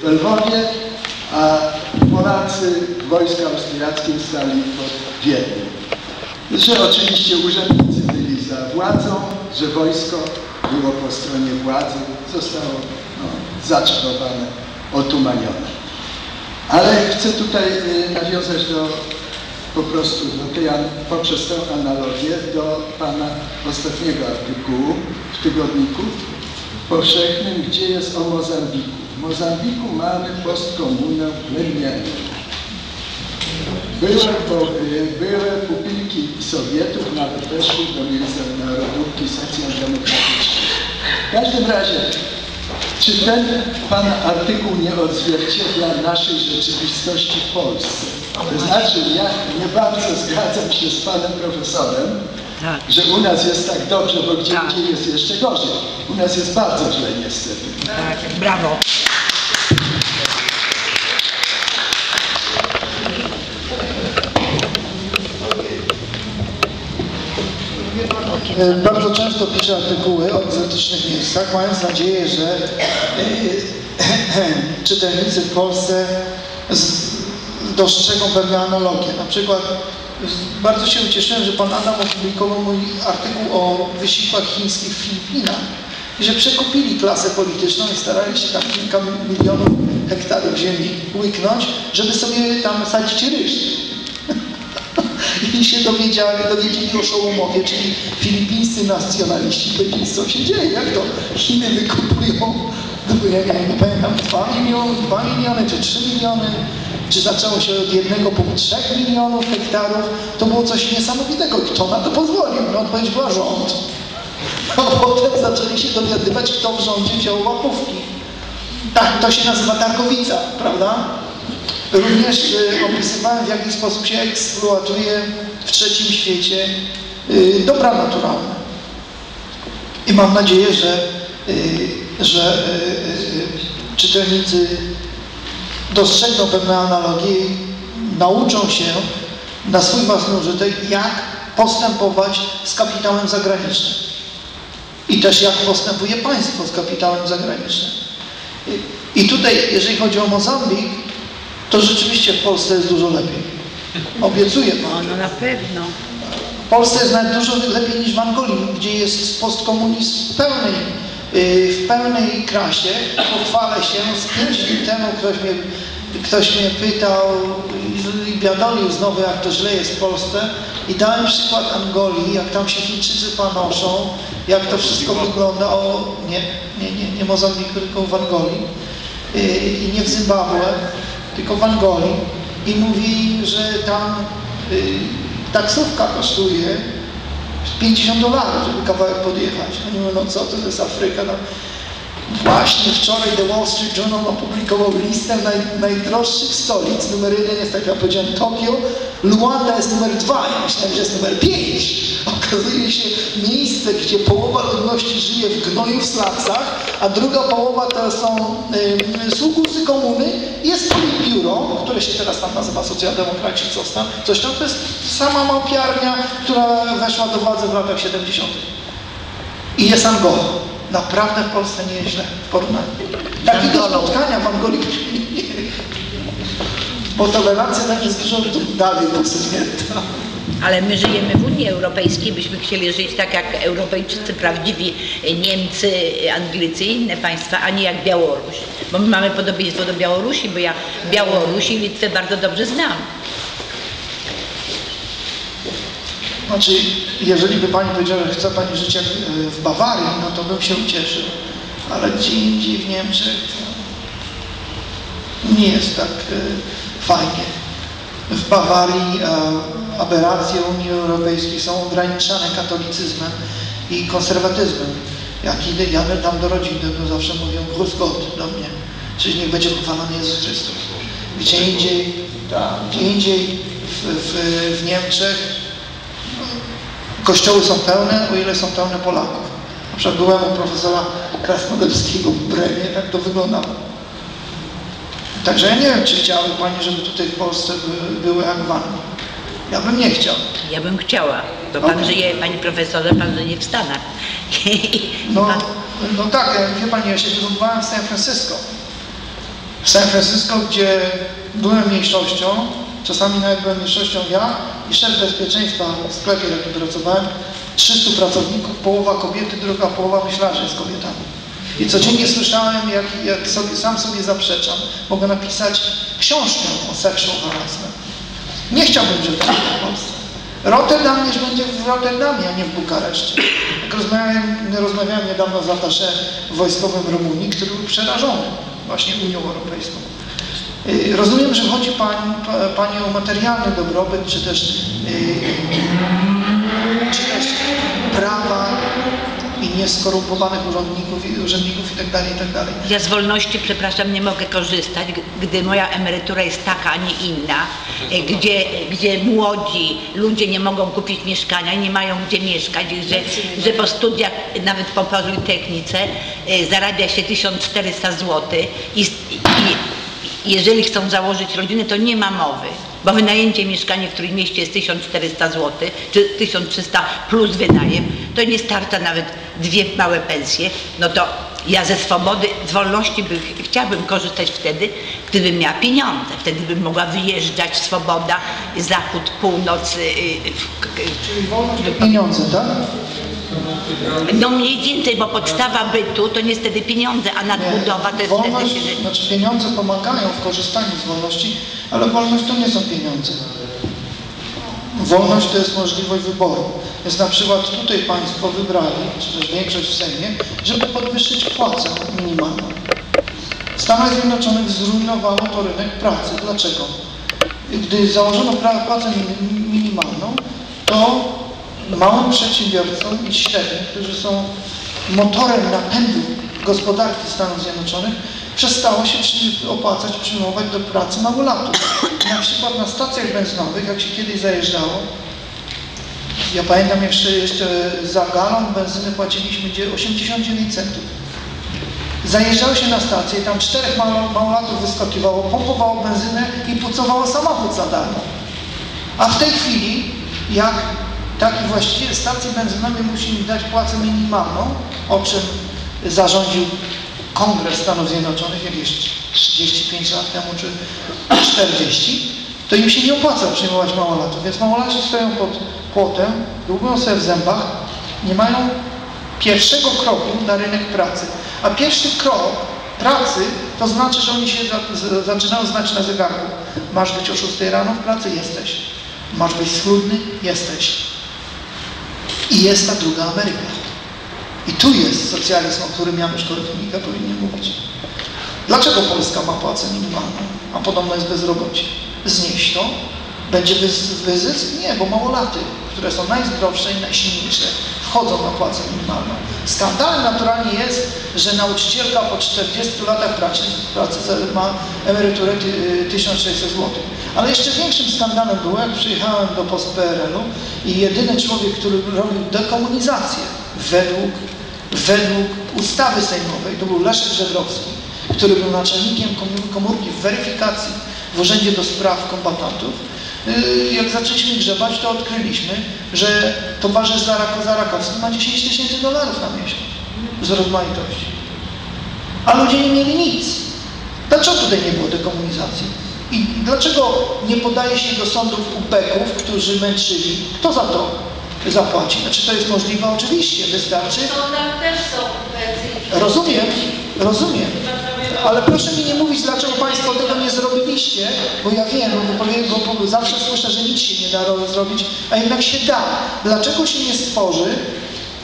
w Lwowie, a Polacy w wojsku austriackim stali pod Wiedniem. Że oczywiście urzędnicy byli za władzą, że wojsko było po stronie władzy, zostało no, zaczarowane, otumanione. Ale chcę tutaj y, nawiązać do po prostu do tej, poprzez tę analogię do Pana ostatniego artykułu w tygodniku powszechnym, gdzie jest o Mozambiku. W Mozambiku mamy postkomunę plemienną. Były, były pupilki Sowietów, nawet weszły do międzynarodówki socjaldemokratycznej. W każdym razie, czy ten Pana artykuł nie odzwierciedla naszej rzeczywistości w Polsce? To znaczy, ja nie bardzo zgadzam się z Panem Profesorem, Tak. że u nas jest tak dobrze, bo gdzie Tak. indziej jest jeszcze gorzej. U nas jest bardzo źle niestety. Tak, brawo. E, Bardzo często piszę artykuły o egzotycznych miejscach, mając nadzieję, że e, czytelnicy w Polsce dostrzegą pewne analogie. Na przykład bardzo się ucieszyłem, że pan Adam opublikował mój artykuł o wysiłkach chińskich w Filipinach i że przekupili klasę polityczną i starali się tam kilka milionów hektarów ziemi łyknąć, żeby sobie tam sadzić ryż. I się dowiedzieli, dowiedzieli o Szołumowie, czyli filipińscy nacjonaliści powiedzieli, co się dzieje, jak to Chiny wykupują, no, ja nie, nie pamiętam, 2 miliony, 2 miliony czy 3 miliony, czy zaczęło się od jednego po 3 milionów hektarów, to było coś niesamowitego. Kto na to pozwolił? No odpowiedź była rząd. A potem zaczęli się dowiadywać, kto w rządzie wziął łapówki. Tak, to się nazywa targowica, prawda? Również y, opisywałem, w jaki sposób się eksploatuje w trzecim świecie y, dobra naturalne. I mam nadzieję, że, y, że y, y, czytelnicy dostrzegną pewne analogie i nauczą się na swój własny użytek, jak postępować z kapitałem zagranicznym. I też jak postępuje państwo z kapitałem zagranicznym. I- tutaj, jeżeli chodzi o Mozambik, to rzeczywiście w Polsce jest dużo lepiej. Obiecuję O, Panu. no na pewno. W Polsce jest nawet dużo lepiej niż w Angolii, gdzie jest postkomunizm w pełnej, w pełnej krasie. Pochwalę się, z pięć dni temu ktoś mnie, ktoś mnie pytał i biadolił znowu, jak to źle jest w Polsce. I dałem przykład Angolii, jak tam się Chińczycy panoszą, jak to wszystko wygląda. O, nie, nie, nie, nie Mozambiku, tylko w Angolii. Yy, I nie w Zimbabwe, tylko w Angolii. I mówi, że tam yy, taksówka kosztuje 50 dolarów, żeby kawałek podjechać. Oni mówią, no co, to jest Afryka. No. Właśnie wczoraj The Wall Street Journal opublikował listę naj, najdroższych stolic. Numer jeden jest, tak jak ja powiedziałem, Tokio. Luanda jest numer dwa. Ja myślałem, że jest numer pięć. Okazuje się miejsce, gdzie połowa ludności żyje w gnoju w slapsach, a druga połowa to są y, sługusy komuny. Jest politbiuro, które się teraz tam nazywa socjaldemokraci, coś tam. Coś tam to jest sama małpiarnia, która weszła do władzy w latach 70. I jest Angola. Naprawdę w Polsce nie jest źle w porównaniu. Angolą. spotkania w Angolii bo tolerancja tak jest dużo dalej posunięta. Ale my żyjemy w Unii Europejskiej, byśmy chcieli żyć tak jak Europejczycy prawdziwi, Niemcy, Anglicy i inne państwa, a nie jak Białoruś. Bo my mamy podobieństwo do Białorusi, bo ja Białorusi i Litwę bardzo dobrze znam. Znaczy, jeżeli by Pani powiedziała, że chce Pani żyć jak e, w Bawarii, no to bym się ucieszył. Ale gdzie indziej w Niemczech to nie jest tak e, fajnie. W Bawarii e, aberracje Unii Europejskiej są ograniczane katolicyzmem i konserwatyzmem. Jak idę, jadę tam do rodziny, to zawsze mówią Gruz Gott do mnie, czyli niech będzie pochwalony Jezus Chrystus. Gdzie indziej, gdzie indziej w, w, w Niemczech Kościoły są pełne, o ile są pełne Polaków. Na przykład byłem u profesora Krasnodębskiego w Bremie, tak to wyglądało. Także ja nie wiem, czy chciałaby Pani, żeby tutaj w Polsce by, były Anglii. Ja bym nie chciał. Ja bym chciała, bo pan Okej. żyje, panie profesorze, pan żyje w Stanach. No, pan, no tak, ja- wie Pani, ja się wychowywałem w San Francisco. W San Francisco, gdzie byłem mniejszością, czasami nawet byłem mniejszością ja i szef bezpieczeństwa w sklepie, w jakim pracowałem, 300 pracowników, połowa kobiety, druga połowa że jest kobietami. I codziennie słyszałem, jak, jak sobie, sam sobie zaprzeczam. Mogę napisać książkę o sexual harassment. Nie chciałbym, żeby tak w Polsce. Rotterdam niż będzie w Rotterdamie, a nie w Bukareszcie. Jak rozmawiałem, rozmawiałem niedawno z atasze wojskowym Rumunii, który był przerażony właśnie Unią Europejską. Y, Rozumiem, że chodzi Pani, pa- Pani o materialny dobrobyt, czy też, yy, czy też prawa nieskorumpowanych urzędników, i- urzędników itd., itd. Ja z wolności, przepraszam, nie mogę korzystać, gdy moja emerytura jest taka, a nie inna, gdzie, gdzie młodzi ludzie nie mogą kupić mieszkania, nie mają gdzie mieszkać, że, że po studiach, nawet po Politechnice, e, zarabia się 1400 zł i, i, i jeżeli chcą założyć rodzinę, to nie ma mowy. Bo wynajęcie mieszkania w którym mieście jest 1400 zł, czy 1300 plus wynajem, to nie starcza nawet dwie małe pensje, no to ja ze swobody, z wolności by, chciałabym korzystać wtedy, gdybym miała pieniądze. Wtedy bym mogła wyjeżdżać, swoboda, zachód, północ. y, w- Czyli wolność to pieniądze, tak? No mniej więcej, bo podstawa bytu to niestety pieniądze, a nadbudowa to jest wtedy wolność, się... że- znaczy pieniądze pomagają w korzystaniu z wolności, ale wolność to nie są pieniądze. Wolność to jest możliwość wyboru. Więc na przykład tutaj Państwo wybrali, czy też większość w Sejmie, żeby podwyższyć płacę minimalną. W Stanach Zjednoczonych zrujnowało to rynek pracy. Dlaczego? Gdy założono płacę min- minimalną, to małym przedsiębiorcom i średnim, którzy są motorem napędu gospodarki Stanów Zjednoczonych, przestało się opłacać przyjmować do pracy małolatów. Na przykład na stacjach benzynowych, jak się kiedyś zajeżdżało, ja pamiętam jeszcze, jeszcze za galon benzyny płaciliśmy gdzie 89 centów. Zajeżdżało się na stację i tam czterech mało- małolatów wyskakiwało, pompowało benzynę i pucowało samochód za darmo. A w tej chwili, jak taki właściciel stacji benzynowej musi mi dać płacę minimalną, o czym zarządził Kongres Stanów Zjednoczonych jakieś 35 lat temu, czy 40, to im się nie opłaca przyjmować małolatów. Więc małolaci stoją pod płotem, dłubią sobie w zębach, nie mają pierwszego kroku na rynek pracy. A pierwszy krok pracy to znaczy, że oni się zaczynają znać na zegarku. Masz być o 6 rano w pracy? Jesteś. Masz być schludny? Jesteś. I jest ta druga Ameryka. I tu jest socjalizm, o którym Janusz Korwin-Mikke powinien mówić. Dlaczego Polska ma płacę minimalną, a podobno jest bezrobocie? Znieść to? Będzie wyzysk? Nie, bo małolaty, które są najzdrowsze i najsilniejsze, wchodzą na płacę minimalną. Skandalem naturalnie jest, że nauczycielka po 40 latach pracy, pracy ma emeryturę ty- 1600 zł. Ale jeszcze większym skandalem było, jak przyjechałem do post-PRL-u i jedyny człowiek, który robił dekomunizację według, według ustawy sejmowej, to był Leszek Żebrowski, który był naczelnikiem komórki weryfikacji w Urzędzie do Spraw Kombatantów. Yy, Jak zaczęliśmy grzebać, to odkryliśmy, że towarzysz Zarako Zarakowski ma 10 tysięcy dolarów na miesiąc z rozmaitości. A ludzie nie mieli nic. Dlaczego tutaj nie było dekomunizacji? I dlaczego nie podaje się do sądów ubeków, którzy męczyli? Kto za to zapłaci? Znaczy to jest możliwe? Oczywiście, wystarczy. W sądach też są ubecy. Rozumiem, rozumiem. Ale proszę mi nie mówić, dlaczego Państwo tego bo ja wiem, bo, bo, bo zawsze słyszę, że nic się nie da ro- zrobić, a jednak się da. Dlaczego się nie stworzy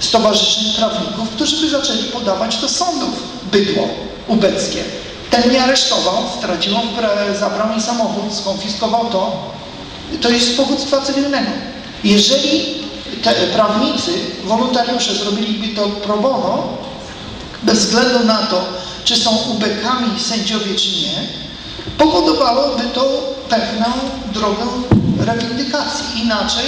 stowarzyszeń prawników, którzy by zaczęli podawać do sądów bydło ubeckie? Ten mnie aresztował, stracił, zabrał mi samochód, skonfiskował to. To jest powództwa cywilnego. Jeżeli te prawnicy, wolontariusze zrobiliby to pro bono, bez względu na to, czy są ubekami sędziowie, czy nie, powodowałoby to pewną drogę rewindykacji. Inaczej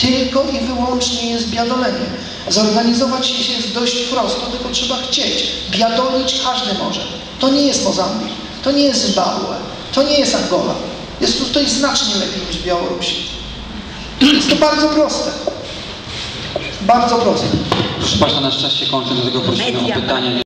tylko i wyłącznie jest biadolenie. Zorganizować się jest dość prosto, tylko trzeba chcieć. Biadolić każdy może. To nie jest Mozambik, to nie jest Zimbabwe, to nie jest Angola. Jest tutaj znacznie lepiej niż w Białorusi. Jest to bardzo proste. Bardzo proste. Proszę Państwa, nasz czas się kończy, dlatego prosimy o pytania.